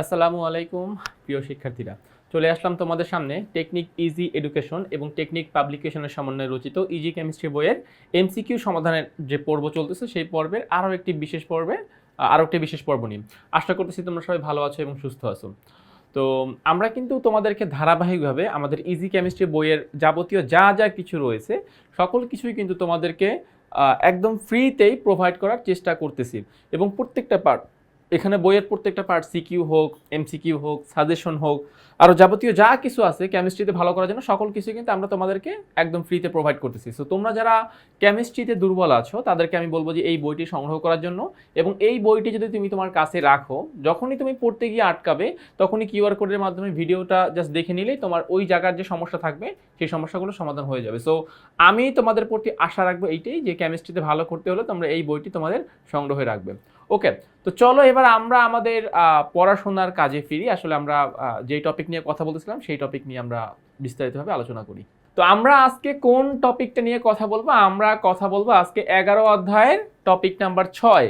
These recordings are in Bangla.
আসসালামু আলাইকুম, প্রিয় শিক্ষার্থীরা। চলে আসলাম তোমাদের সামনে টেকনিক ইজি এডুকেশন এবং টেকনিক পাবলিকেশনের সমন্বয়ে রচিত ইজি কেমিস্ট্রি বইয়ের এমসিকিউ সমাধানের যে পর্ব চলতেছে, সেই পর্বের আরও একটি বিশেষ পর্বে আরও একটি বিশেষ পর্ব নিয়ে। আশা করতেছি তোমরা সবাই ভালো আছো এবং সুস্থ আছো। তো আমরা কিন্তু তোমাদেরকে ধারাবাহিকভাবে আমাদের ইজি কেমিস্ট্রি বইয়ের যাবতীয় যা যা কিছু রয়েছে, সকল কিছুই কিন্তু তোমাদেরকে একদম ফ্রিতেই প্রোভাইড করার চেষ্টা করতেছি। এবং প্রত্যেকটা পার্ট এখানে বইয়ের প্রত্যেকটা পার্ট সিকিউ হোক এমসিকিউ হোক সাজেশন হোক আরও যাবতীয় যা কিছু আছে কেমিস্ট্রিতে ভালো করার জন্য সকল কিছু কিন্তু আমরা তোমাদেরকে একদম ফ্রিতে প্রোভাইড করতেছি। সো তোমরা যারা কেমিস্ট্রিতে দুর্বল আছো, তাদেরকে আমি বলব যে এই বইটি সংগ্রহ করার জন্য এবং এই বইটি যদি তুমি তোমার কাছে রাখো, যখনই তুমি পড়তে গিয়ে আটকাবে, তখনই কিউআর কোডের মাধ্যমে ভিডিওটা জাস্ট দেখে নিলেই তোমার ওই জায়গার যে সমস্যা থাকবে, সেই সমস্যাগুলো সমাধান হয়ে যাবে। সো আমি তোমাদের প্রতি আশা রাখব এইটাই যে কেমিস্ট্রিতে ভালো করতে হলে তোমরা এই বইটি তোমাদের সংগ্রহে রাখবে। ওকে, তো চলো এবার আমরা আমাদের পড়াশোনার কাজে ফিরি। আসলে আমরা যে যেই টপিক নিয়ে কথা বলতেছিলাম, সেই টপিক নিয়ে আমরা বিস্তারিতভাবে আলোচনা করি। তো আমরা আজকে কোন টপিকটা নিয়ে কথা বলব? আমরা কথা বলব আজকে এগারো অধ্যায়ের টপিক নাম্বার ছয়।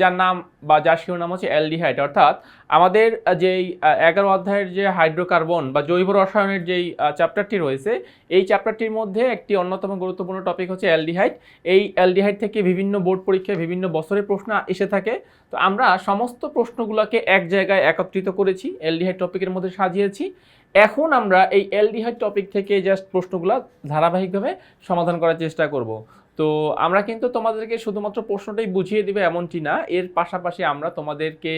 যার নাম বা যার শিরোনাম হচ্ছে অ্যালডিহাইড। অর্থাৎ আমাদের যেই এগারো অধ্যায়ের যে হাইড্রোকার্বন বা জৈব রসায়নের যেই চ্যাপ্টারটি রয়েছে, এই চ্যাপ্টারটির মধ্যে একটি অন্যতম গুরুত্বপূর্ণ টপিক হচ্ছে অ্যালডিহাইড। এই অ্যালডিহাইড থেকে বিভিন্ন বোর্ড পরীক্ষায় বিভিন্ন বছরের প্রশ্ন এসে থাকে। তো আমরা সমস্ত প্রশ্নগুলোকে এক জায়গায় একত্রিত করেছি এলডিহাইড টপিকের মধ্যে সাজিয়েছি। এখন আমরা এই এলডিহাইড টপিক থেকে জাস্ট প্রশ্নগুলো ধারাবাহিকভাবে সমাধান করার চেষ্টা করব। তো আমরা কিন্তু তোমাদেরকে শুধুমাত্র প্রশ্নটাই বুঝিয়ে দিবে এমনটি না। এর পাশাপাশি আমরা তোমাদেরকে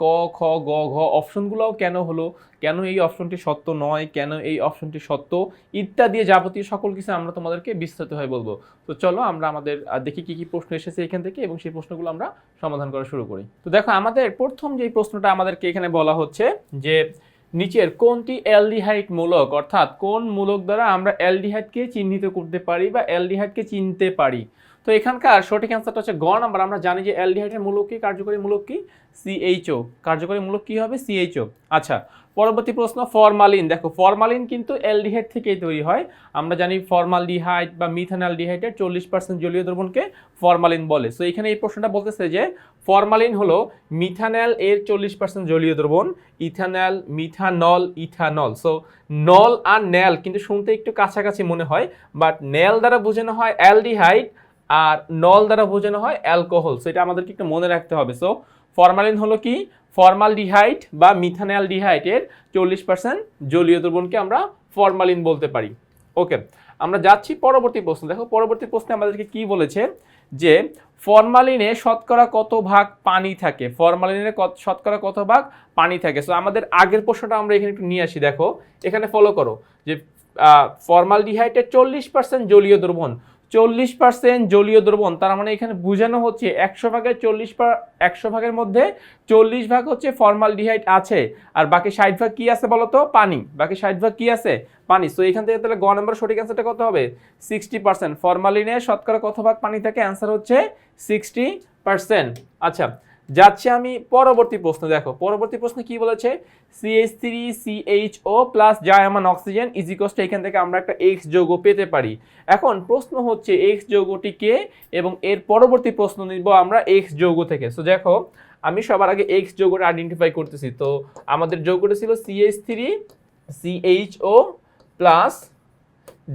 ক, খ, গ, ঘ অপশনগুলোও কেন হলো, কেন এই অপশনটি সত্য নয়, কেন এই অপশনটি সত্য ইত্যাদি যাবতীয় সকল কিছু আমরা তোমাদেরকে বিস্তারিত হয়ে বলব। তো চলো আমরা আমাদের দেখি কি কি প্রশ্ন এসেছে এখান থেকে এবং সেই প্রশ্নগুলো আমরা সমাধান করা শুরু করি। তো দেখো, আমাদের প্রথম যে প্রশ্নটা আমাদেরকে এখানে বলা হচ্ছে যে নিচের কোনটি অ্যালডিহাইড মূলক অর্থাৎ কোন মূলক দ্বারা আমরা অ্যালডিহাইডকে চিহ্নিত করতে পারি বা অ্যালডিহাইডকে চিনতে পারি? তো এখানকার সঠিক অ্যান্সারটা হচ্ছে গ নাম্বার আমরা জানি যে অ্যালডিহাইডের মূলক কি? কার্যকরী মূলক কি? সিএইচও কার্যকরী মূলক কি হবে? সিএইচও আচ্ছা পরবর্তী প্রশ্ন ফরমালিন দেখো ফরমালিন কিন্তু অ্যালডিহাইড থেকেই তৈরি হয়। আমরা জানি ফরমালডিহাইড বা মিথানঅ্যালডিহাইডের চল্লিশ পার্সেন্ট জলীয় দ্রবণকে ফরমালিন বলে। সো এখানে এই প্রশ্নটা বলতেছে যে ফরমালিন হলো মিথানল এর চল্লিশ পার্সেন্ট জলীয় দ্রবণ ইথানল মিথানল ইথানল সো নল আর নেল কিন্তু শুনতে একটু কাছাকাছি মনে হয় বাট নেল দ্বারা বোঝানো হয় অ্যালডিহাইড আর নল দ্বারা বোঝানো হয় অ্যালকোহল। সো এটা আমাদেরকে একটু মনে রাখতে হবে। সো ফরমালিন হলো কি? ফরমালডিহাইড বা মিথানঅ্যালডিহাইডের চল্লিশ পার্সেন্ট জলীয় দ্রবণকে আমরা ফরমালিন বলতে পারি। ওকে আমরা যাচ্ছি পরবর্তী প্রশ্ন। দেখো, পরবর্তী প্রশ্নে আমাদেরকে কি বলেছে? যে ফরমালিনে শতকরা কত ভাগ পানি থাকে? ফরমালিনে কত- শতকরা কত ভাগ পানি থাকে? সো আমাদের আগের প্রশ্নটা আমরা এখানে একটু নিয়ে আসি। দেখো, এখানে ফলো করো যে ফরমালডিহাইডের চল্লিশ পার্সেন্ট জলীয় দ্রবণ। চল্লিশ পার্সেন্ট জলীয় দ্রবণ, তার মানে এখানে বোঝানো হচ্ছে একশো ভাগের চল্লিশ একশো ভাগের মধ্যে চল্লিশ ভাগ হচ্ছে ফর্মাল ডিহাইট আছে, আর বাকি ষাট ভাগ কী আছে বলো তো পানি। বাকি ষাট ভাগ কী আছে? পানি। সো এখান থেকে তাহলে গ নম্বর সঠিক অ্যান্সারটা কত হবে? সিক্সটি পার্সেন্ট ফরমালিনে শতকরা কত ভাগ পানি থাকে? অ্যান্সার হচ্ছে সিক্সটি পার্সেন্ট আচ্ছা যাচ্ছে আমি পরবর্তী প্রশ্ন, দেখো, পরবর্তী প্রশ্ন কি বলেছে? সিএইচ থ্রি সিএইচও প্লাস জায়মান অক্সিজেন ইজিকোস্ট এখান থেকে আমরা একটা এক্স যৌগ পেতে পারি। এখন প্রশ্ন হচ্ছে এক্স যৌগটি কে? এবং এর পরবর্তী প্রশ্ন নিব আমরা এক্স যৌগ থেকে। সো দেখো, আমি সবার আগে এক্স যৌগটা আইডেন্টিফাই করতেছি। তো আমাদের যৌগটা ছিল সিএইচ থ্রি সিএইচও প্লাস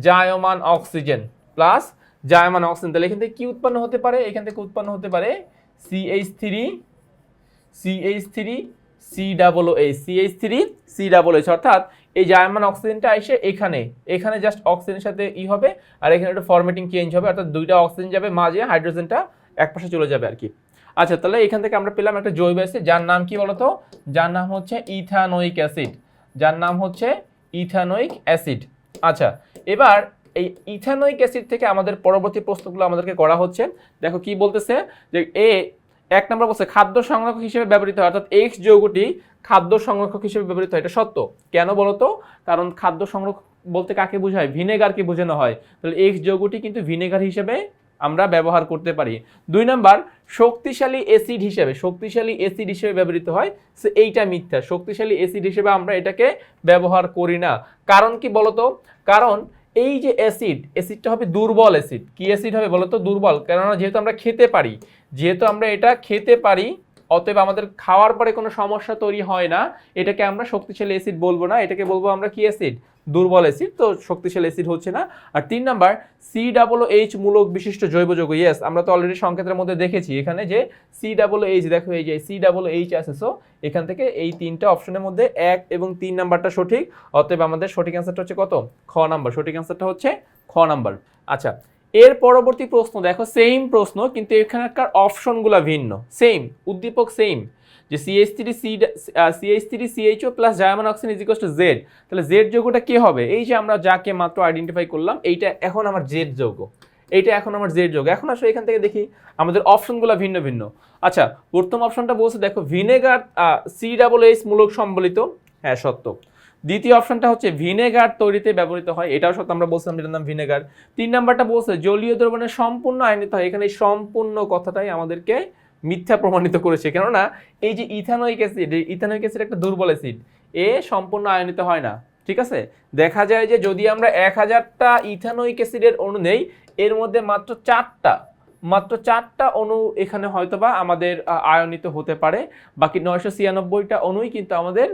জায়মান অক্সিজেন প্লাস জায়মান অক্সিজেন তাহলে এখান থেকে কি উৎপন্ন হতে পারে? এখান থেকে উৎপন্ন হতে পারে CH three CH three C double H CH three C double H অর্থাৎ এই জায়মান অক্সিজেনটা এসে এখানে এখানে জাস্ট অক্সিজেনের সাথে ই হবে, আর এখানে একটা ফরম্যাটিং চেঞ্জ হবে, অর্থাৎ দুইটা অক্সিজেন যাবে, মাঝে হাইড্রোজেনটা একপাশে চলে যাবে আর কি। আচ্ছা তাহলে এখান থেকে আমরা পেলাম একটা জৈব অ্যাসিড যার নাম কি বলতো? যার নাম হচ্ছে ইথানোইক অ্যাসিড যার নাম হচ্ছে ইথানোইক অ্যাসিড আচ্ছা এবার এই ইথানোইক অ্যাসিড থেকে আমাদের পরবর্তী প্রশ্নগুলো আমাদেরকে করা হচ্ছে। দেখো কি বলতেছে যে এ এক নম্বর বলছে খাদ্য সংরক্ষক হিসেবে ব্যবহৃত হয়, অর্থাৎ এক্স যৌগটি খাদ্য সংরক্ষক হিসেবে ব্যবহৃত হয়, এটা সত্য। কেন বলতো? কারণ খাদ্য সংরক্ষক বলতে কাকে বোঝায়? ভিনেগারকে বোঝানো হয়। তাহলে এক্স যৌগটি কিন্তু ভিনেগার হিসেবে আমরা ব্যবহার করতে পারি। দুই নাম্বার, শক্তিশালী অ্যাসিড হিসেবে, শক্তিশালী অ্যাসিড হিসেবে ব্যবহৃত হয়, সে এইটা মিথ্যা। শক্তিশালী অ্যাসিড হিসেবে আমরা এটাকে ব্যবহার করি না। কারণ কি বলতো? কারণ এই যে অ্যাসিড অ্যাসিডটা হবে দুর্বল অ্যাসিড কি অ্যাসিড হবে বলো তো দুর্বল। কেননা যেহেতু আমরা খেতে পারি, যেহেতু আমরা এটা খেতে পারি অতএব আমাদের খাওয়ার পরে কোনো সমস্যা তৈরি হয় না। এটাকে আমরা শক্তিশালী অ্যাসিড বলব না। এটাকে বলব আমরা কি অ্যাসিড দুর্বল অ্যাসিড তো শক্তিশালী অ্যাসিড হচ্ছে না। আর তিন নাম্বার সি ডাবল এইচ মূলক বিশিষ্ট জৈব যৌগ ইয়েস আমরা তো অলরেডি সংকেতের মধ্যে দেখেছি। এখানে যে সি ডাবল এইচ দেখো এই যে সি ডাবল এইচ আছে সো এখান থেকে এই তিনটা অপশনের মধ্যে এক এবং তিন নাম্বারটা সঠিক। অতএব আমাদের সঠিক অ্যান্সারটা হচ্ছে কত? খ নাম্বার। সঠিক অ্যান্সারটা হচ্ছে খ নাম্বার। আচ্ছা এর পরবর্তী প্রশ্ন, দেখো সেম প্রশ্ন, কিন্তু এখানকার অপশনগুলো ভিন্ন। সেম উদ্দীপক সেম যে CH three C CH three CHO plus জায়ামান oxygen is equals to Z তাহলে জেড যৌগটা কে হবে? এই যে আমরা যাকে মাত্র আইডেন্টিফাই করলাম, এইটা এখন আমার জেড যৌগ। এইটা এখন আমার জেড যৌগ। এখন আসলে এখান থেকে দেখি আমাদের অপশনগুলো ভিন্ন ভিন্ন। আচ্ছা প্রথম অপশনটা বলছে, দেখো ভিনেগার সি ডাবল এইচ মূলক সম্বলিত। হ্যাঁ সত্য। দ্বিতীয় অপশনটা হচ্ছে ভিনেগার তৈরিতে ব্যবহৃত হয়। এটাও সত্য, আমরা বলছিলাম যেটার নাম ভিনেগার। তিন নাম্বারটা বলছে, জলীয় দ্রবণের সম্পূর্ণ আয়নিত হয়। এখানে সম্পূর্ণ কথাটাই আমাদেরকে মিথ্যা প্রমাণিত করেছে। কেননা এই যে ইথানোইক অ্যাসিড, এই ইথানোইক অ্যাসিড একটা দুর্বল অ্যাসিড, এ সম্পূর্ণ আয়নিত হয় না। ঠিক আছে? দেখা যায় যে যদি আমরা এক হাজারটা ইথানোইক অ্যাসিডের অণু নেই, এর মধ্যে মাত্র চারটা মাত্র চারটা অণু এখানে হয়তোবা আমাদের আয়নিত হতে পারে। বাকি নয়শো ছিয়ানব্বইটা অণুই কিন্তু আমাদের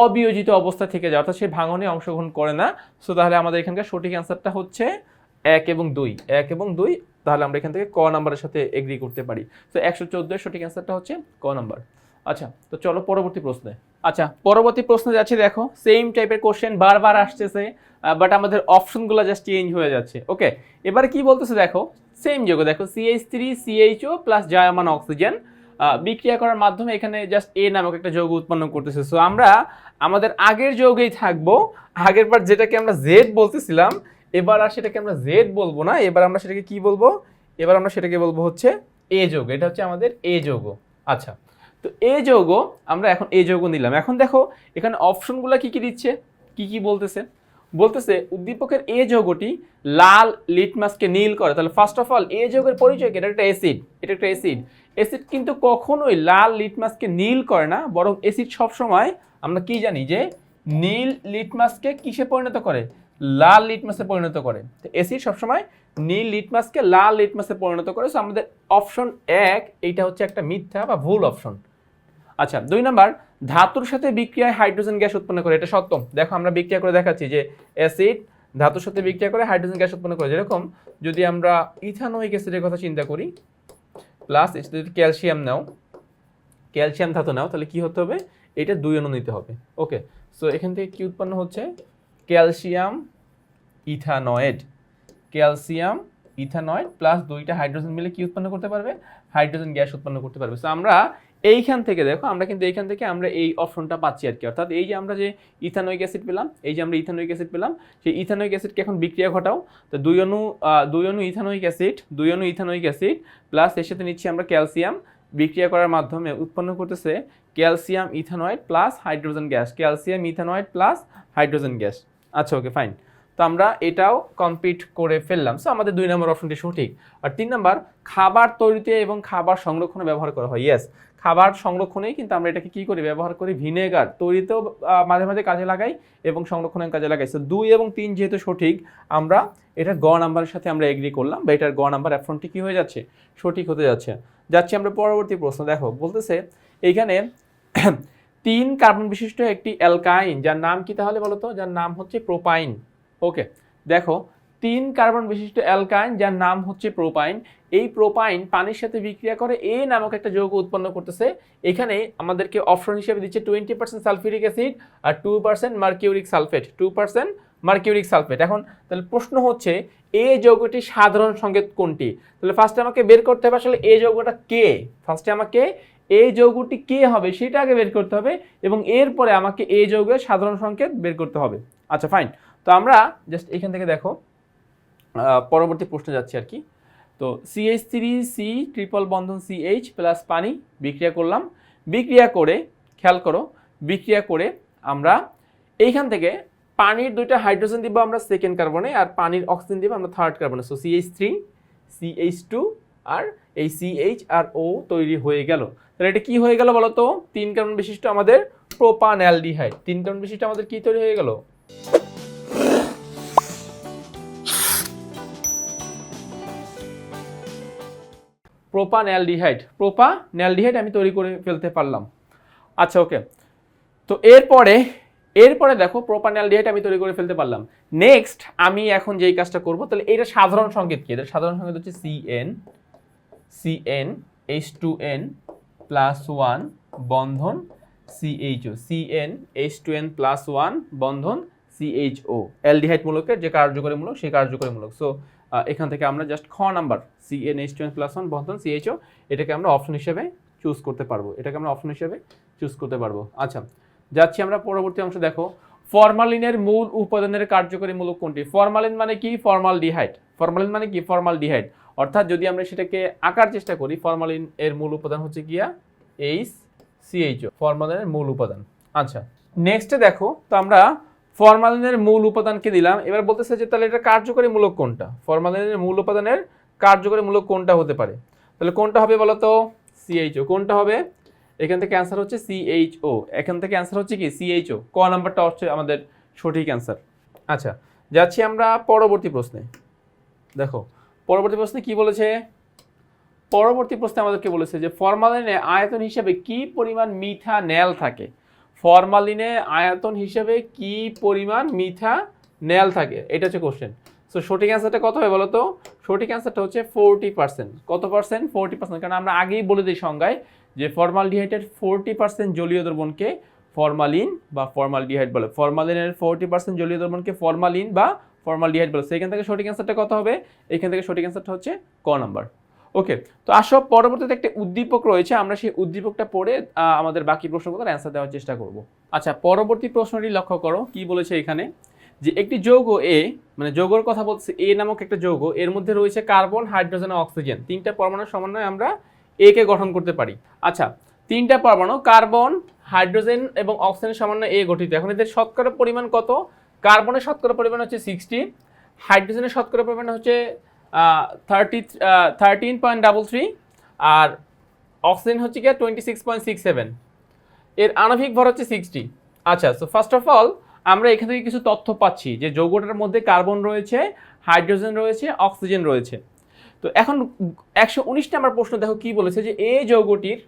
অবিয়োজিত অবস্থা থেকে যায়, অর্থাৎ সে ভাঙনে অংশগ্রহণ করে না। সো তাহলে আমাদের এখানকার সঠিক অ্যান্সারটা হচ্ছে এক এবং দুই। এক এবং দুই, তাহলে আমরা এখান থেকে ক নাম্বারের সাথে এগ্রি করতে পারি। তো একশো চোদ্দোর সঠিক অ্যান্সারটা হচ্ছে ক নাম্বার। আচ্ছা তো চলো পরবর্তী প্রশ্নে। আচ্ছা পরবর্তী প্রশ্নে যাচ্ছে, দেখো সেম টাইপের কোশ্চেন বারবার আসতেছে বাট আমাদের অপশনগুলো জাস্ট চেঞ্জ হয়ে যাচ্ছে। ওকে এবারে কি বলতেছে, দেখো সেম যোগ, দেখো সিএইচ থ্রি সিএইচও প্লাস জায়মান অক্সিজেন বিক্রিয়া করার মাধ্যমে এখানে জাস্ট এ নামক একটা যৌগ উৎপন্ন করতেছে। সো আমরা আমাদের আগের যৌগেই থাকব। আগের বার যেটাকে আমরা জেড বলতেছিলাম, এবার আর সেটাকে আমরা জেড বলব না। এবার আমরা সেটাকে কি বলব? এবার আমরা সেটাকে বলব হচ্ছে এ যৌগ। এটা হচ্ছে আমাদের এ যৌগ। আচ্ছা তো এ যৌগ, আমরা এখন এ যৌগ নিলাম। এখন দেখো, এখানে অপশনগুলো কি কি দিচ্ছে? কি কি বলতেছে? বলতেছে, উদ্দীপকের এ যৌগটি লাল লিটমাসকে নীল করে। তাহলে ফার্স্ট অফ অল এ যৌগের পরিচয় কি? এটা একটা অ্যাসিড এটা একটা অ্যাসিড অ্যাসিড কিন্তু কখনোই লাল লিটমাসকে নীল করে না, বরং অ্যাসিড সবসময় আমরা কি জানি যে নীল লিটমাসকে কিসে পরিণত করে? লাল লিটমাসে পরিণত করে। তো অ্যাসিড সবসময় নীল লিটমাসকে লাল লিটমাসে পরিণত করে। সো আমাদের অপশন এক, এইটা হচ্ছে একটা মিথ্যা বা ভুল অপশন। আচ্ছা দুই নাম্বার, ধাতুর সাথে বিক্রিয়ায় হাইড্রোজেন গ্যাস উৎপন্ন করে, এটা সত্য। দেখো, আমরা বিক্রিয়া করে দেখাচ্ছি যে অ্যাসিড ধাতুর সাথে বিক্রিয়া করে হাইড্রোজেন গ্যাস উৎপন্ন করে। যেরকম যদি আমরা ইথানোইক অ্যাসিডের কথা চিন্তা করি প্লাস যদি ক্যালসিয়াম নাও ক্যালসিয়াম ধাতু নাও, তাহলে কি হতে হবে? এটা দুই অনু নিতে হবে। ওকে সো এখান থেকে কি উৎপন্ন হচ্ছে? Calcium ethanoate calcium ethanoate plus দুইটা হাইড্রোজেন মিলে কি উৎপন্ন করতে পারবে? হাইড্রোজেন গ্যাস উৎপন্ন করতে পারবে। সো আমরা এইখান থেকে দেখো, আমরা কিন্তু এইখান থেকে আমরা এই অপশনটা পাচ্ছি আর কি। অর্থাৎ এই যে আমরা যে ইথানোইক অ্যাসিড পেলাম, এই যে আমরা ইথানোইক অ্যাসিড পেলাম, সেই ইথানোইক অ্যাসিডকে এখন বিক্রিয়া ঘটাও। তো দুই অণু দুই অণু ইথানোইক অ্যাসিড, দুই অণু ইথানোইক অ্যাসিড, প্লাস এর সাথে নিচ্ছি আমরা ক্যালসিয়াম। বিক্রিয়া করার মাধ্যমে উৎপন্ন করতেছে calcium ethanoate plus hydrogen gas. Calcium ethanoate plus hydrogen gas. আচ্ছা ওকে, ফাইন। তো আমরা এটাও কমপ্লিট করে ফেললাম। সো আমাদের দুই নম্বর অপশনটি সঠিক। আর তিন নম্বর, খাবার তৈরিতে এবং খাবার সংরক্ষণে ব্যবহার করা হয়। ইয়েস খাবার সংরক্ষণেই কিন্তু আমরা এটাকে কি করি? ব্যবহার করি ভিনেগার। তৈরিতেও মাঝে মাঝে কাজে লাগাই এবং সংরক্ষণের কাজে লাগাই। সো দুই এবং তিন যেহেতু সঠিক, আমরা এটা গ নাম্বারের সাথে আমরা এগ্রি করলাম বা এটার গ নাম্বার অ্যাপশনটি কী হয়ে যাচ্ছে? সঠিক হতে যাচ্ছে। যাচ্ছি আমরা পরবর্তী প্রশ্ন। দেখো, বলতেছে এইখানে তিন কার্বন বিশিষ্ট একটি অ্যালকাইন, যার নাম কি তাহলে বলো তো যার নাম হচ্ছে প্রোপাইন। ওকে দেখো, তিন কার্বন বিশিষ্ট অ্যালকাইন যার নাম হচ্ছে প্রোপাইন। এই প্রোপাইন পানির সাথে বিক্রিয়া করে এ নামক একটা যৌগ উৎপন্ন করতেছে। এখানে আমাদেরকে অপশন হিসেবে দিচ্ছে টোয়েন্টি পার্সেন্ট সালফিউরিক অ্যাসিড আর two percent mercuric sulphate. Two percent mercuric sulphate. এখন তাহলে প্রশ্ন হচ্ছে, এ যৌগটি সাধারণ সংকেত কোনটি? তাহলে ফার্স্টে আমাকে বের করতে হবে আসলে এ যৌগটা কে? ফার্স্টে আমাকে এই যৌগটি কে হবে সেটা আগে বের করতে হবে এবং এরপরে আমাকে এই যৌগের সাধারণ সংকেত বের করতে হবে। আচ্ছা ফাইন তো আমরা জাস্ট এখান থেকে দেখো পরবর্তী প্রশ্নে যাচ্ছি আর কি। তো সিএইচ থ্রি সি ট্রিপল বন্ধন সিএইচ প্লাস পানি বিক্রিয়া করলাম। বিক্রিয়া করে, খেয়াল করো, বিক্রিয়া করে আমরা এইখান থেকে পানির দুইটা হাইড্রোজেন দিব আমরা সেকেন্ড কার্বনে আর পানির অক্সিজেন দিব আমরা third কার্বনে so CH three CH two আর এই সিএইচ আর ও তৈরি হয়ে গেল। তাহলে এটা কি হয়ে গেল বলো তো? তিন কার্বন বিশিষ্ট আমাদের প্রোপানঅ্যালডিহাইড তিন কার্বন বিশিষ্ট আমাদের কি তৈরি হয়ে গেল? প্রোপানঅ্যালডিহাইড প্রোপানঅ্যালডিহাইড আমি তৈরি করে ফেলতে পারলাম। আচ্ছা ওকে। তো এরপরে এরপরে দেখো প্রোপানঅ্যালডিহাইড আমি তৈরি করে ফেলতে পারলাম। নেক্সট, আমি এখন যেই কাজটা করব, তাহলে এটা সাধারণ সংকেত কি? এটা সাধারণ সংকেত হচ্ছে CN CN H two N plus one বন্ধন CHO CN H two N plus one বন্ধন সিএইচও অ্যালডিহাইড মূলকের যে কার্যকরী মূলক সেই কার্যকরী মূলক সো এখান থেকে আমরা জাস্ট খ number C N H two plus one বন্ধন সিএইচও এটাকে আমরা অপশন হিসেবে চুজ করতে পারব। এটাকে আমরা অপশন হিসেবে চুজ করতে পারব। আচ্ছা যাচ্ছি আমরা পরবর্তী অংশ, দেখো। ফরমালিনের মূল উপাদানের কার্যকরী মূলক কোনটি? ফরমালিন মানে কি? ফরমাল ডিহাইড ফরমালিন মানে কি? ফরমাল ডিহাইড অর্থাৎ যদি আমরা সেটাকে আঁকার চেষ্টা করি ফরমালিন এর মূল উপাদান হচ্ছে গিয়া এইচ সিএইচও ফরমালিনের মূল উপাদান। আচ্ছা নেক্সটে দেখো, তো আমরা ফরমালিনের মূল উপাদানকে দিলাম? এবার বলতেছে যে তাহলে এটা কার্যকরী মূলক কোনটা? ফরমালিনের মূল উপাদানের কার্যকরী মূলক কোনটা হতে পারে? তাহলে কোনটা হবে বলো তো সিএইচও কোনটা হবে? এখান থেকে অ্যান্সার হচ্ছে সিএইচও এখান থেকে অ্যান্সার হচ্ছে কি? সিএইচও ক নাম্বারটা হচ্ছে আমাদের সঠিক অ্যান্সার আচ্ছা যাচ্ছি আমরা পরবর্তী প্রশ্নে। দেখো, পরবর্তী প্রশ্নে কি বলেছে? পরবর্তী প্রশ্নে আমাদেরকে বলেছে যে ফরমালিনে আয়তন হিসেবে কি পরিমাণ মিথা নেল থাকে? ফরমালিনে আয়তন হিসেবে কি পরিমাণ মিথা নেল থাকে? এটা হচ্ছে কোশ্চেন সো সঠিক অ্যান্সারটা কত হবে বলো তো? সঠিক অ্যান্সারটা হচ্ছে ফোরটি পার্সেন্ট কত পার্সেন্ট ফোরটি পার্সেন্ট কারণ আমরা আগেই বলে দিই সংজ্ঞায় যে ফরমালডিহাইডের ফোরটি পার্সেন্ট জলীয় দ্রবণকে ফরমালিন বা ফরমালডিহাইড বলে। ফরমালিনের ফোরটি পার্সেন্ট জলীয় দ্রবণকে ফরমালিন বা ফরমালডিহাইড বলে। সেখান থেকে সঠিক অ্যান্সারটা কত হবে? এখান থেকে সঠিক অ্যান্সারটা হচ্ছে ক নাম্বার ওকে তো আসো, পরবর্তীতে একটা উদ্দীপক রয়েছে, আমরা সেই উদ্দীপকটা পড়ে আমাদের বাকি প্রশ্নগুলোর অ্যান্সার দেওয়ার চেষ্টা করব। আচ্ছা পরবর্তী প্রশ্নটি লক্ষ্য করো, কি বলেছে এখানে? যে একটি যৌগ এ মানে যৌগর কথা বলছে এ নামক একটা যৌগ, এর মধ্যে রয়েছে কার্বন, হাইড্রোজেন ও অক্সিজেন। তিনটা পরমাণুর সমন্বয়ে আমরা এ কে গঠন করতে পারি। আচ্ছা তিনটা পরমাণু, কার্বন, হাইড্রোজেন এবং অক্সিজেনের সমন্বয়ে এ গঠিত। এখন এদের শতকরা পরিমাণ কত? কার্বনের শতকরা পরিমাণ হচ্ছে সিক্সটি হাইড্রোজেনের শতকরা পরিমাণ হচ্ছে thirty thirteen point double three আর অক্সিজেন হচ্ছে কি twenty six point six seven এর আণবিক ভর হচ্ছে সিক্সটি আচ্ছা সো ফার্স্ট অফ অল আমরা এখান থেকে কিছু তথ্য পাচ্ছি যে যৌগটার মধ্যে কার্বন রয়েছে হাইড্রোজেন রয়েছে অক্সিজেন রয়েছে। তো এখন একশো উনিশ নাম্বার প্রশ্ন, দেখো কি বলেছে যে এই যৌগটির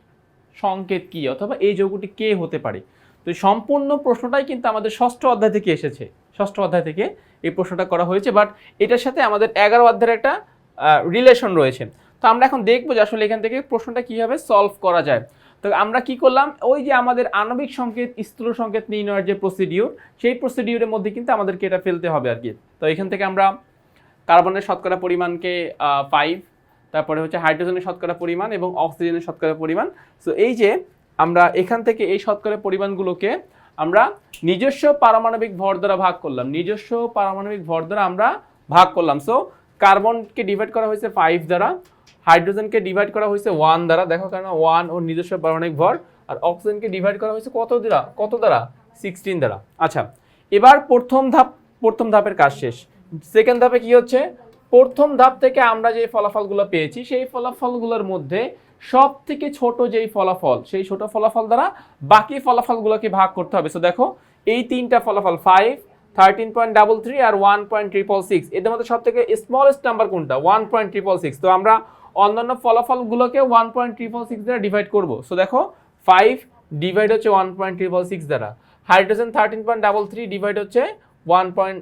সংকেত কি অথবা এই যৌগটি কে হতে পারে? তো সম্পূর্ণ প্রশ্নটাই কিন্তু আমাদের ষষ্ঠ অধ্যায় থেকে এসেছে। ষষ্ঠ অধ্যায় থেকে এই প্রশ্নটা করা হয়েছে বাট এটার সাথে আমাদের এগারো অধ্যায়ের একটা রিলেশন রয়েছে। তো আমরা এখন দেখব যে আসলে এখান থেকে প্রশ্নটা কীভাবে সলভ করা যায়। তো আমরা কি করলাম? ওই যে আমাদের আণবিক সংকেত, স্থূল সংকেত নির্ণয়ের যে প্রসিডিউর সেই প্রসিডিউরের মধ্যে কিন্তু আমাদেরকে এটা ফেলতে হবে আর কি। তো এখান থেকে আমরা কার্বনের শতকরা পরিমাণকে ফাইভ তারপরে হচ্ছে হাইড্রোজেনের শতকরা পরিমাণ এবং অক্সিজেনের শতকরা পরিমাণ। সো এই যে আমরা এখান থেকে এই শতকরা পরিমাণগুলোকে আমরা নিজস্ব পারমাণবিক ভর দ্বারা ভাগ করলাম। নিজস্ব পারমাণবিক ভর দ্বারা আমরা ভাগ করলাম। সো কার্বনকে ডিভাইড করা হয়েছে ফাইভ দ্বারা হাইড্রোজেনকে ডিভাইড করা হয়েছে ওয়ান দ্বারা। দেখো কারণ ওয়ান ওর নিজস্ব পারমাণবিক ভর, আর অক্সিজেনকে ডিভাইড করা হয়েছে কত দ্বারা? কত দ্বারা? সিক্সটিন দ্বারা। আচ্ছা এবার প্রথম ধাপ, প্রথম ধাপের কাজ শেষ। সেকেন্ড ধাপে কি হচ্ছে? প্রথম ধাপ থেকে আমরা যে ফলাফলগুলো পেয়েছি, সেই ফলাফলগুলোর মধ্যে সব থেকে ছোট যেই ফলাফল, সেই ছোট ফলাফল দ্বারা বাকি ফলাফলগুলোকে ভাগ করতে হবে। সো দেখো, এই তিনটা ফলাফল five thirteen point double three আর ওয়ান পয়েন্ট ট্রিপল সিক্স এদের মধ্যে সব থেকে স্মলেস্ট নাম্বার কোনটা? ওয়ান পয়েন্ট ট্রিপল সিক্স তো আমরা অন্যান্য ফলাফলগুলোকে ওয়ান পয়েন্ট ট্রিপল সিক্স দ্বারা ডিভাইড করব। সো দেখো ফাইভ ডিভাইড হচ্ছে ওয়ান পয়েন্ট ট্রিপল সিক্স দ্বারা। Hydrogen thirteen point double three divide হচ্ছে ওয়ান পয়েন্ট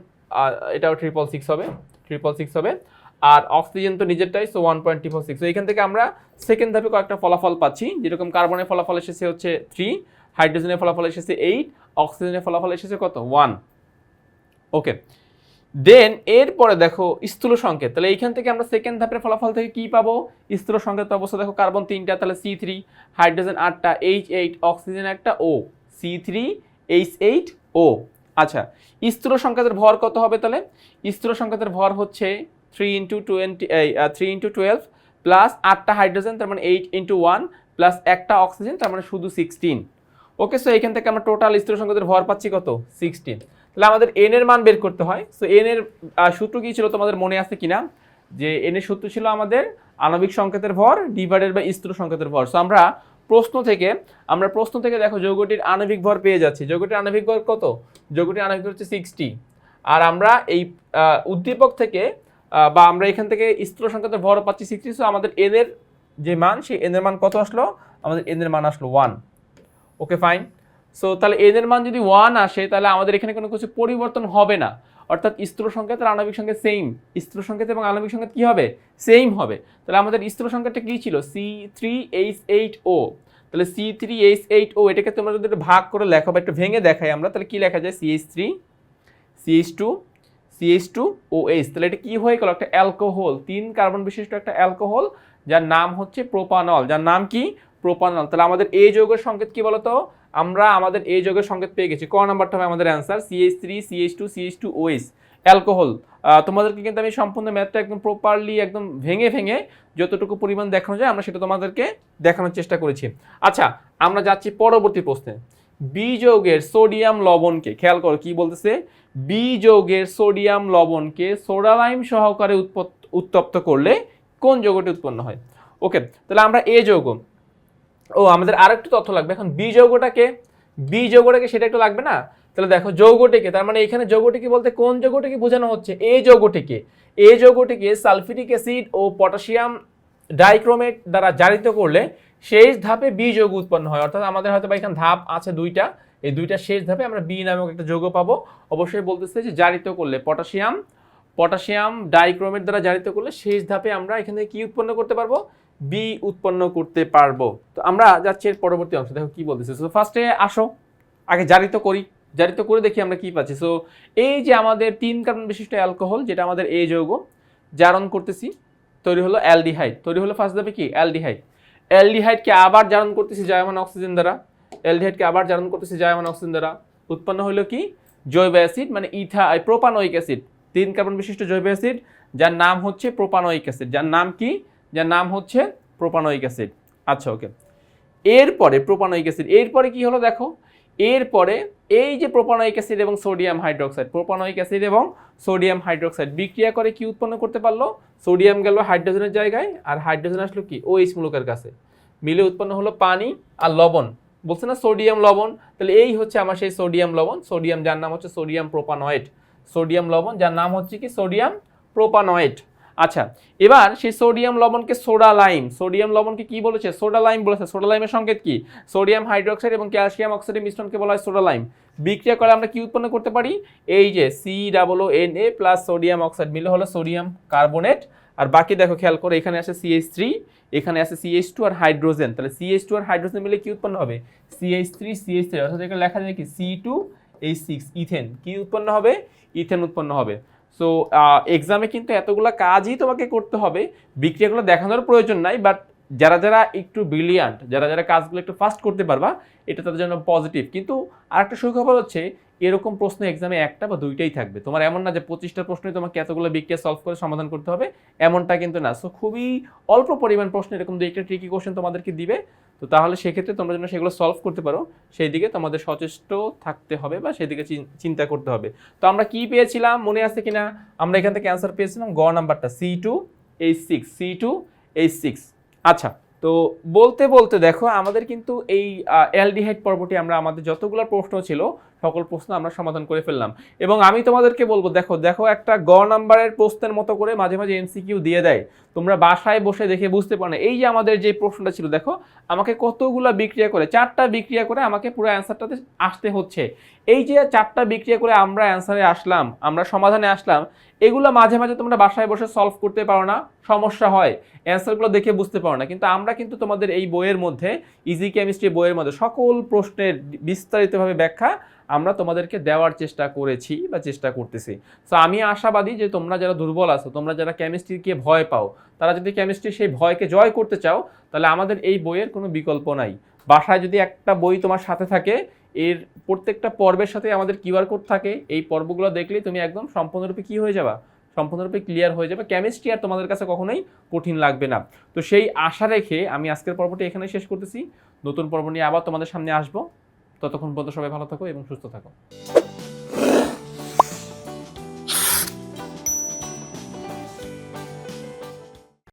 এটাও ট্রিপল সিক্স হবে ট্রিপল সিক্স হবে। আর অক্সিজেন তো নিজেরটাই so one point four six এখান থেকে আমরা সেকেন্ড ধাপে কয়েকটা ফলাফল পাচ্ছি। যেরকম কার্বনের ফলাফল এসেছে হচ্ছে থ্রি হাইড্রোজেনের ফলাফল এসেছে এইট অক্সিজেনের ফলাফল এসেছে কত? ওয়ান ওকে দেন এরপরে দেখো স্থূল সংকেত। তাহলে এইখান থেকে আমরা সেকেন্ড ধাপের ফলাফল থেকে কি পাবো? স্থূল সংকেত অবস্থা দেখো কার্বন তিনটা, তাহলে সি থ্রি হাইড্রোজেন আটটা এইচ এইট অক্সিজেন একটা O C three H eight O আচ্ছা স্থূল সংকেতের ভর কত হবে তাহলে? স্থূল সংকেতের ভর হচ্ছে three into twenty three into twelve plus আটটা হাইড্রোজেন তার মানে এইট ইন্টু ওয়ান প্লাস একটা অক্সিজেন তার মানে শুধু সিক্সটিন ওকে সো এখান থেকে আমরা টোটাল স্থূল সংকেতের ভর পাচ্ছি কত? সিক্সটিন তাহলে আমাদের এন এর মান বের করতে হয়। সো এন এর সূত্র কি ছিল তোমাদের মনে আছে কিনা? যে এন এর সূত্র ছিল আমাদের আণবিক সংকেতের ভর ডিভাইডেড বাই স্থূল সংকেতের ভর। সো আমরা প্রশ্ন থেকে, আমরা প্রশ্ন থেকে দেখো যৌগটির আণবিক ভর পেয়ে যাচ্ছি। যৌগটির আণবিক ভর কত? যৌগটির আণবিক ভর হচ্ছে সিক্সটি আর আমরা এই উদ্দীপক থেকে বা আমরা এখান থেকে স্থূল সংকেতের ভর পাচ্ছি সিক্সটি সো আমাদের এন এর যে মান, সেই এন এর মান কত আসলো? আমাদের এন এর মান আসলো ওয়ান ওকে ফাইন সো তাহলে এন এর মান যদি ওয়ান আসে, তাহলে আমাদের এখানে কোনো কিছু পরিবর্তন হবে না। অর্থাৎ স্থূল সংকেত আর আণবিক সংকেত সেম স্থূল সংকেত এবং আণবিক সংকেত কী হবে? সেম হবে। তাহলে আমাদের স্থূল সংকেতটা কী ছিল? C three H eight O তাহলে C three H eight O এটাকে তোমরা যদি ভাগ করে লেখো বা একটু ভেঙে দেখাই আমরা, তাহলে কী লেখা যায়? CH three C CH two CH two O H তাহলে এটা কি হয়ে গেল? একটা অ্যালকোহল, তিন কার্বন বিশিষ্ট একটা অ্যালকোহল, যার নাম হচ্ছে প্রোপানল, যার নাম কি? প্রোপানল। তাহলে আমাদের এই যৌগের সংকেত কি বলতো? আমরা আমাদের এই যৌগের সংকেত পেয়ে গেছি। ক নাম্বারটা হবে আমাদের answer CH three CH two CH two OH alcohol তোমাদেরকে কিন্তু আমি সম্পূর্ণ ম্যাথটা একদম প্রপারলি একদম ভেঙে ভেঙে যতটুকু পরিমাণ দেখানো যায়, আমরা সেটা তোমাদেরকে দেখানোর চেষ্টা করেছি। আচ্ছা আমরা যাচ্ছি পরবর্তী প্রশ্নে। বি যৌগের সোডিয়াম লবণকে, খেয়াল করো কি বলতেছে? বি যৌগের সোডিয়াম লবণকে সোডালাইম সহকারে উত্তপ্ত করলে কোন যৌগটি উৎপন্ন হয়? ওকে, তাহলে আমরা এ যৌগ। ও, আমাদের আরেকটু তথ্য লাগবে। এখন বি যৌগটাকে বি যৌগটাকে সেটা একটু লাগবে না? তাহলে দেখো, যৌগটিকে, তার মানে এখানে যৌগটিকে বলতে কোন যৌগটিকে বোঝানো হচ্ছে? এই যৌগটিকে। এই যৌগটিকে সালফিটিক অ্যাসিড ও পটাশিয়াম ডাইক্রোমেট দ্বারা জারিত করলে শেষ ধাপে বি যৌগ উৎপন্ন হয়। অর্থাৎ আমাদের হয়তো বা এখানে ধাপ আছে দুইটা। এই দুইটা শেষ ধাপে আমরা বি নামক একটা যৌগ পাবো। অবশ্যই বলতেছে যে জারিত করলে পটাশিয়াম পটাশিয়াম ডাইক্রোমেট দ্বারা জারিত করলে শেষ ধাপে আমরা এখান কি উৎপন্ন করতে পারব? বি উৎপন্ন করতে পারব। তো আমরা যাচ্ছি এর পরবর্তী অংশ। দেখো কি বলতেছে। সো ফার্স্টে আসো, আগে জারিত করি। জারিত করে দেখি আমরা কি পাচ্ছি। সো এই যে আমাদের তিন কার্বন বিশিষ্ট অ্যালকোহল, যেটা আমাদের এই যৌগ, জারণ করতেছি, তৈরি হলো অ্যালডিহাইড। তৈরি হলো ফার্স্ট ধাপে কি? অ্যালডিহাইড। অ্যালডিহাইডকে আবার জারণ করতেছি জায়মান অক্সিজেন দ্বারা। অ্যালডিহাইডকে আবার জারণ করতেছি জায়মান অক্সিজেন দ্বারা। উৎপন্ন হলো কি? জৈব অ্যাসিড মানে ইথা প্রোপানোয়িক অ্যাসিড। তিন কার্বন বিশিষ্ট জৈব অ্যাসিড, যার নাম হচ্ছে প্রোপানোয়িক অ্যাসিড। যার নাম কি? যার নাম হচ্ছে প্রোপানোয়িক অ্যাসিড। আচ্ছা ওকে। এরপরে প্রোপানোয়িক অ্যাসিড, এরপরে কি হলো দেখো? এরপরে এই যে প্রোপানোয়িক অ্যাসিড এবং সোডিয়াম হাইড্রোক্সাইড, প্রোপানোয়িক অ্যাসিড এবং সোডিয়াম হাইড্রোক্সাইড বিক্রিয়া করে কি উৎপন্ন করতে পারল? সোডিয়াম গেল হাইড্রোজেনের জায়গায়, আর হাইড্রোজেন আসলো কি? ওইচ মূলকের কাছে। মিলে উৎপন্ন হলো পানি আর লবণ। বলছে না সোডিয়াম লবণ, তাহলে এই হচ্ছে আমার সেই সোডিয়াম লবণ। সোডিয়াম যার নাম হচ্ছে সোডিয়াম প্রোপানয়েড। সোডিয়াম লবণ যার নাম হচ্ছে কি? Sodium propanoate. আচ্ছা এবার সেই সোডিয়াম লবণকে সোডা লাইম। সোডিয়াম লবণকে কি বলেছে? সোডা লাইম বলেছে। সোডা লাইমের সংকেত কি? সোডিয়াম হাইড্রোক্সাইড এবং ক্যালসিয়াম অক্সাইডের মিশ্রণকে বলা হয় সোডা লাইম। বিক্রিয়া করে আমরা কি উৎপন্ন করতে পারি? এই যে C double N A plus sodium oxide মিলে হলো সোডিয়াম কার্বনেট আর বাকি দেখো খেয়াল করো, এখানে আছে সিএইচ থ্রি এখানে আছে সিএইচ টু আর হাইড্রোজেন তাহলে সিএইচ টু আর হাইড্রোজেন মিলে কি উৎপন্ন হবে? সিএইচ থ্রি সিএইচ থ্রি অর্থাৎ এখানে লেখা যায় কি? C two H six ethane. কি উৎপন্ন হবে? ইথেন উৎপন্ন হবে। সো এক্সামে কিন্তু এতগুলো কাজই তোমাকে করতে হবে। বিক্রিয়াগুলো দেখানোর প্রয়োজন নাই বাট যারা যারা একটু ব্রিলিয়ান্ট যারা যারা কাজগুলো একটু ফাস্ট করতে পারবা, এটা তাদের জন্য পজিটিভ কিন্তু আরেকটা সুখবর হচ্ছে, এরকম প্রশ্ন এক্সামে একটা বা দুইটাই থাকবে। তোমার এমন না যে পঁচিশটা প্রশ্নে তোমাকে এতগুলো বিক্রিয়া সলভ করে সমাধান করতে হবে, এমনটা কিন্তু না। সো খুবই অল্প পরিমাণ প্রশ্ন, এরকম দু একটা ট্রিকি কোশ্চেন তোমাদেরকে দিবে। তো তাহলে সেক্ষেত্রে তোমরা যেন সেগুলো সলভ করতে পারো সেই দিকে তোমাদের সচেষ্ট থাকতে হবে বা সেদিকে চিন- চিন্তা করতে হবে। তো আমরা কি পেয়েছিলাম? মনে আছে কিনা? আমরা এখান থেকে অ্যান্সার পেয়েছিলাম গ নাম্বারটা C two H six C two H six আচ্ছা তো বলতে বলতে দেখো, আমাদের কিন্তু এই অ্যালডিহাইড পর্বটি আমরা, আমাদের যতগুলো প্রশ্ন ছিল সকল প্রশ্ন আমরা সমাধান করে ফেললাম। এবং আমি তোমাদেরকে বলব, দেখো দেখো একটা গ নাম্বারের প্রশ্নের মতো করে মাঝে মাঝে এমসিকিউ দিয়ে দেয়। তোমরা বাসায় বসে দেখে বুঝতে পারো না। এই যে আমাদের যে প্রশ্নটা ছিল, দেখো, আমাকে কতগুলো বিক্রিয়া করে, চারটা বিক্রিয়া করে আমাকে পুরো অ্যান্সারটাতে আসতে হচ্ছে। এই যে চারটা বিক্রিয়া করে আমরা অ্যান্সারে আসলাম, আমরা সমাধানে আসলাম, এগুলো মাঝে মাঝে তোমরা বাসায় বসে সলভ করতে পারো না, সমস্যা হয়। অ্যান্সারগুলো দেখে বুঝতে পারো না। কিন্তু আমরা কিন্তু তোমাদের এই বইয়ের মধ্যে ইজি কেমিস্ট্রি বইয়ের মধ্যে সকল প্রশ্নের বিস্তারিতভাবে ব্যাখ্যা আমরা তোমাদেরকে দেওয়ার চেষ্টা করেছি বা চেষ্টা করতেছি। সো আমি আশাবাদী যে তোমরা যারা দুর্বল আছো, তোমরা যারা কেমিস্ট্রিকে ভয় পাও, তারা যদি কেমিস্ট্রি সেই ভয়কে জয় করতে চাও, তাহলে আমাদের এই বইয়ের কোনো বিকল্প নাই। বাসায় যদি একটা বই তোমার সাথে থাকে, এর প্রত্যেকটা পর্বের সাথে আমাদের কিউআর কোড থাকে, এই পর্বগুলো দেখলেই তুমি একদম সম্পূর্ণরূপে কি হয়ে যাবা? সম্পূর্ণরূপে ক্লিয়ার হয়ে যাবে। কেমিস্ট্রি আর তোমাদের কাছে কখনোই কঠিন লাগবে না। তো সেই আশা রেখে আমি আজকের পর্বটি এখানে শেষ করতেছি। নতুন পর্ব নিয়ে আবার তোমাদের সামনে আসব। ততক্ষণ পর্যন্ত সবাই ভালো থাকো এবং সুস্থ থাকো।